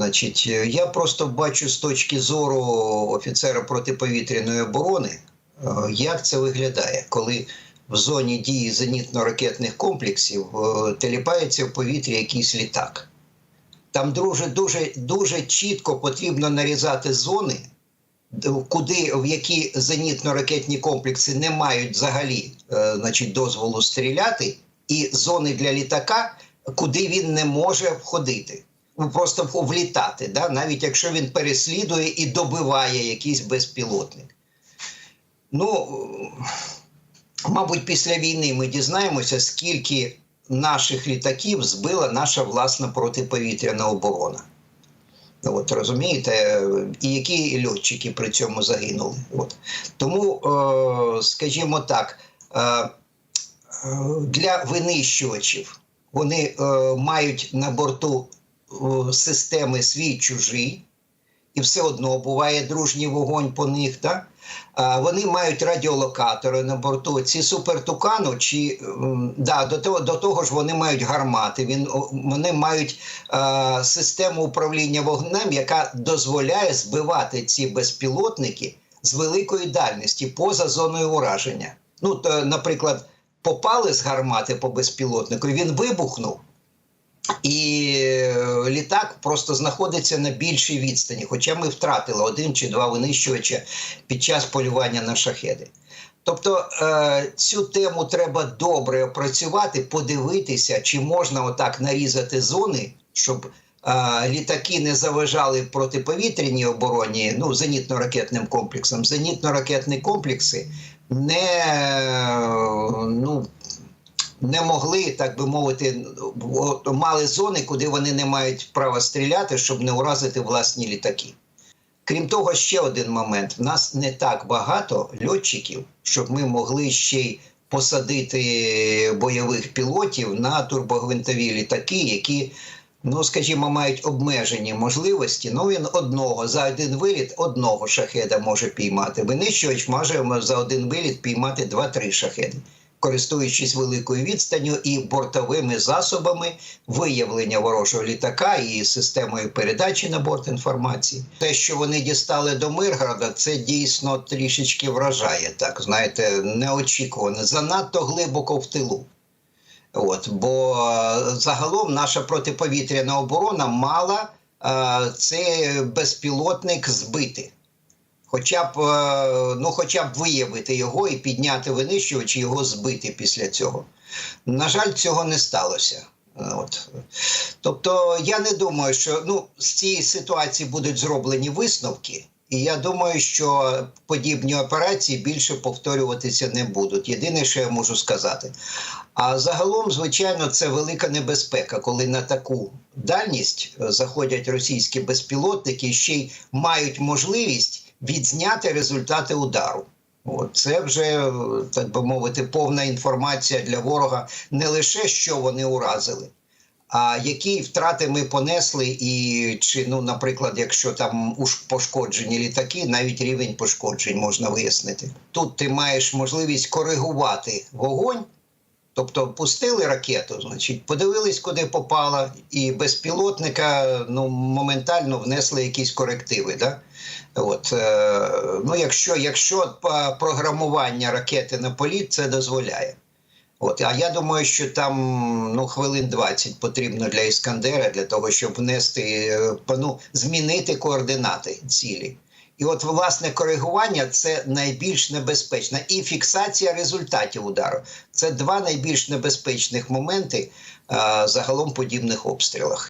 Значить, е, я просто бачу з точки зору офіцера протиповітряної оборони, е, як це виглядає, коли в зоні дії зенітно-ракетних комплексів е, теліпається в повітрі якийсь літак. Там дуже, дуже, дуже чітко потрібно нарізати зони, куди в які зенітно-ракетні комплекси не мають взагалі значить, дозволу стріляти, і зони для літака, куди він не може входити. Ну, Просто влітати, да? навіть якщо він переслідує і добиває якийсь безпілотник. Ну, мабуть, після війни ми дізнаємося, скільки наших літаків збила наша власна протиповітряна оборона. Ну, От розумієте, і які льотчики при цьому загинули. От. Тому, е, скажімо так, е, е, для винищувачів вони мають на борту системи свій чужий, і все одно буває дружній вогонь по них. Так? Вони мають радіолокатори на борту. Ці супертукану, чи да, до того, до того ж вони мають гармати. Він, вони мають а, систему управління вогнем, яка дозволяє збивати ці безпілотники з великої дальності поза зоною ураження. Ну, то, наприклад, попали з гармати по безпілотнику, і він вибухнув. І е, літак просто знаходиться на більшій відстані, хоча ми втратили один чи два винищувача під час полювання на шахеди. Тобто е, цю тему треба добре опрацювати, подивитися, чи можна отак нарізати зони, щоб е, літаки не заважали протиповітряній обороні, ну, зенітно-ракетним комплексам. Зенітно-ракетні комплекси не, ну, не могли, так би мовити, мали зони, куди вони не мають права стріляти, щоб не уразити власні літаки. Крім того, ще один момент: в нас не так багато льотчиків, щоб ми могли ще й посадити бойових пілотів на турбогвинтові літаки, які, ну скажімо, мають обмежені можливості. Ну він одного за один виліт одного шахеда може піймати. Винищувач може за один виліт піймати 2-3 шахеди користуючись великою відстанню і бортовими засобами виявлення ворожого літака і системою передачі на борт інформації. Те, що вони дістали до Миргорода, це дійсно трішечки вражає. Так знаєте, неочікувано, занадто глибоко в тилу. От, бо е, загалом наша протиповітряна оборона мала е, цей безпілотник збити. Хоча б, е, ну, хоча б виявити його і підняти винищувач і його збити після цього. На жаль, цього не сталося. Е, От. Тобто, я не думаю, що ну, з цієї ситуації будуть зроблені висновки, і я думаю, що подібні операції більше повторюватися не будуть. Єдине, що я можу сказати. А загалом, звичайно, це велика небезпека, коли на таку дальність е, заходять російські безпілотники ще й мають можливість відзняти результати удару. От, це вже, так би мовити, повна інформація для ворога не лише що вони уразили, а які втрати ми понесли, і чи, ну, наприклад, якщо там уж пошкоджені літаки, навіть рівень пошкоджень можна вияснити. Тут ти маєш можливість коригувати вогонь. Тобто пустили ракету, значить, подивились, куди попала, і безпілотника ну, моментально внесли якісь корективи. Да? От, е, ну, якщо, якщо програмування ракети на політ це дозволяє. От, а я думаю, що там ну, хвилин 20 потрібно для Іскандера, для того, щоб внести, е, ну, змінити координати цілі. І от власне коригування це найбільш небезпечна І фіксація результатів удару це два найбільш небезпечних моменти загалом подібних обстрілах.